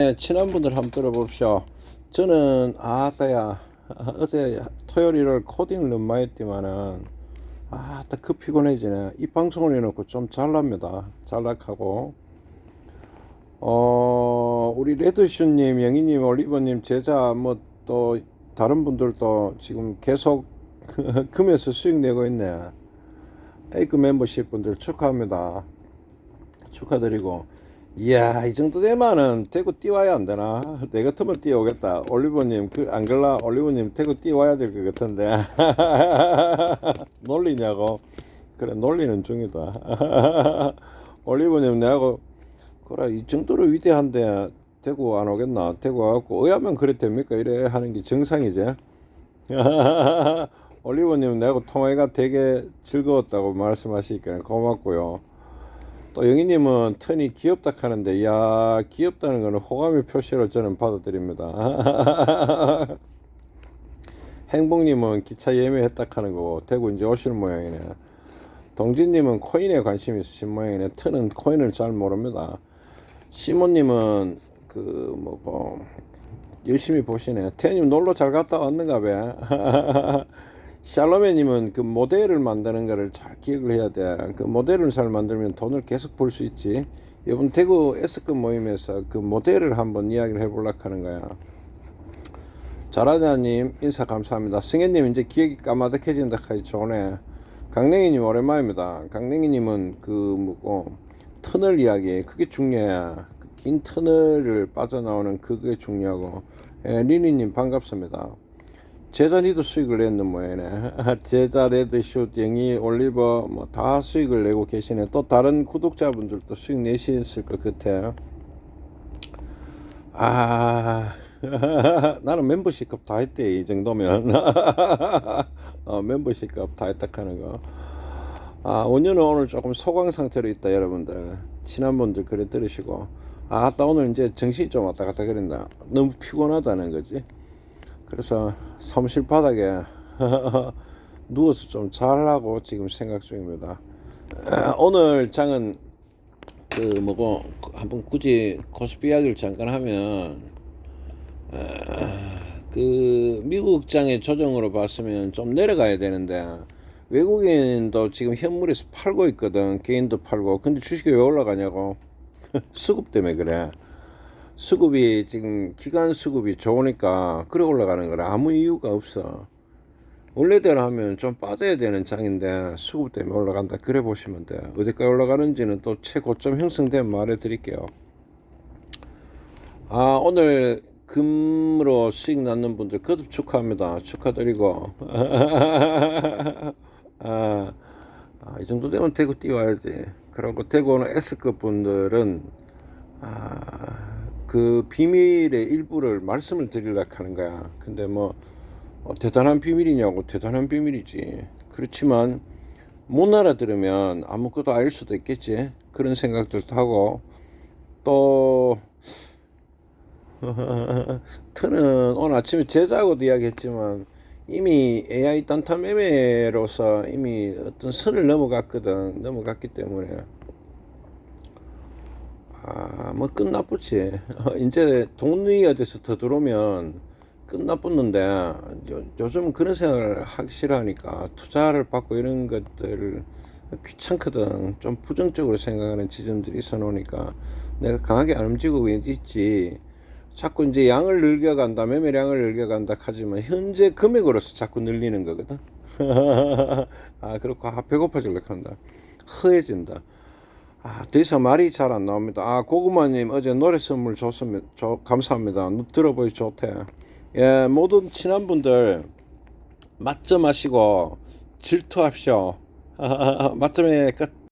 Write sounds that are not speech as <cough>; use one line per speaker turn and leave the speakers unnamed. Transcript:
네, 친한 분들 한번 들어봅시오. 저는 아따야 <laughs> 어제 토요일 일요일 코딩을 너무 했지만은 아따 그 피곤해지네. 이 방송을 해놓고 좀 잘납니다. 잘락하고 어 우리 레드슈님, 영희님, 올리버님 제자 뭐 또 다른 분들도 지금 계속 <laughs> 금에서 수익 내고 있네. 에이크 멤버십 분들 축하합니다. 축하드리고 이야 이 정도 되면은 대구 띄워야 안 되나? 내 같으면 띄워오겠다. 올리버님 그 안글라 올리버님 대구 띄워야 될 것 같은데. <laughs> 놀리냐고. 그래 놀리는 중이다. <laughs> 올리버님 내하고 그래 이 정도로 위대한데 대구 안 오겠나? 대구 와갖고 의하면 그래 됩니까? 이래 하는 게 정상이지. <laughs> 올리버님 내하고 통화가 되게 즐거웠다고 말씀하시니까 고맙고요 또 영희님은 턴이 귀엽다 하는데 야 귀엽다는 거는 호감의 표시로 저는 받아들입니다. <laughs> 행복님은 기차 예매했다 하는 거고 대구 이제 오시는 모양이네. 동진님은 코인에 관심이 있으신 모양이네. 턴은 코인을 잘 모릅니다. 시모님은 그 뭐고 열심히 보시네. 태님 놀러 잘 갔다 왔는가 봐 <laughs> 샬로메님은 그 모델을 만드는 거를 잘 기억을 해야 돼. 그 모델을 잘 만들면 돈을 계속 벌 수 있지. 이번 대구 S급 모임에서 그 모델을 한번 이야기를 해보려고 하는 거야. 잘하자님 인사 감사합니다. 승현님 이제 기억이 까마득해진다 하기 좋네. 강냉이님 오랜만입니다. 강냉이님은 그 뭐고 터널 이야기 그게 중요해. 그 긴 터널을 빠져나오는 그게 중요하고. 예, 리니님 반갑습니다. 제자 니도 수익을 냈는 모양이네. 제자 레드슛 영희 올리버 뭐 다 수익을 내고 계시네. 또 다른 구독자분들도 수익 내셨을 것 같아. 아 <laughs> 나는 멤버십값 다 했대 이 정도면 <laughs> 어, 멤버십값 다 했다 하는 거. 아 원년은 오늘 조금 소강 상태로 있다 여러분들 친한 분들 그래 들으시고 아따 오늘 이제 정신이 좀 왔다 갔다 그런다 너무 피곤하다는 거지. 그래서 사무실 바닥에 <laughs> 누워서 좀 잘하고 지금 생각 중입니다. 아, <clears throat> 오늘 장은 그 뭐고 한번 굳이 코스피 이야기를 잠깐 하면 아, <clears throat> 그 미국 장의 조정으로 봤으면 좀 내려가야 되는데 외국인도 지금 현물에서 팔고 있거든. 개인도 팔고. 근데 주식이 왜 올라가냐고. <laughs> 수급 때문에 그래 수급이 지금 기간 수급이 좋으니까 그래 올라가는 거라 아무 이유가 없어. 원래대로 하면 좀 빠져야 되는 장인데 수급 때문에 올라간다 그래 보시면 돼. 어디까지 올라가는지는 또 최고점 형성되면 말해 드릴게요. 아 오늘 금으로 수익 낳는 분들 거듭 축하합니다. 축하드리고 <laughs> 아, 아, 이 정도 되면 대구 띄워야지. 그리고 대구 오는 S급 분들은 아, 그 비밀의 일부를 말씀을 드리려고 하는 거야. 근데 뭐 어, 대단한 비밀이냐고 대단한 비밀이지. 그렇지만 못 알아들으면 아무것도 알 수도 있겠지. 그런 생각들도 하고 또 <laughs> 트는 오늘 아침에 제자하고도 이야기했지만 이미 AI 단타 매매로서 이미 어떤 선을 넘어갔거든. 넘어갔기 때문에 아, 뭐 끝나쁘지. 이제 돈이 어디서 더 들어오면 끝나쁘는데 요, 요즘 그런 생각을 하기 싫어하니까 투자를 받고 이런 것들을 귀찮거든. 좀 부정적으로 생각하는 지점들이 있어 놓으니까 내가 강하게 안 움직이고 있지. 자꾸 이제 양을 늘려간다, 매매량을 늘려간다 하지만 현재 금액으로서 자꾸 늘리는 거거든. <laughs> 아, 그렇고 아, 배고파지려고 한다. 허해진다. 아, 더 이상 말이 잘 안 나옵니다. 아, 고구마님 어제 노래 선물 줬으면 저, 감사합니다. 들어보기 좋대. 예, 모든 친한 분들 맛점 하시고 질투합시오. 맛점의 <laughs> 끝.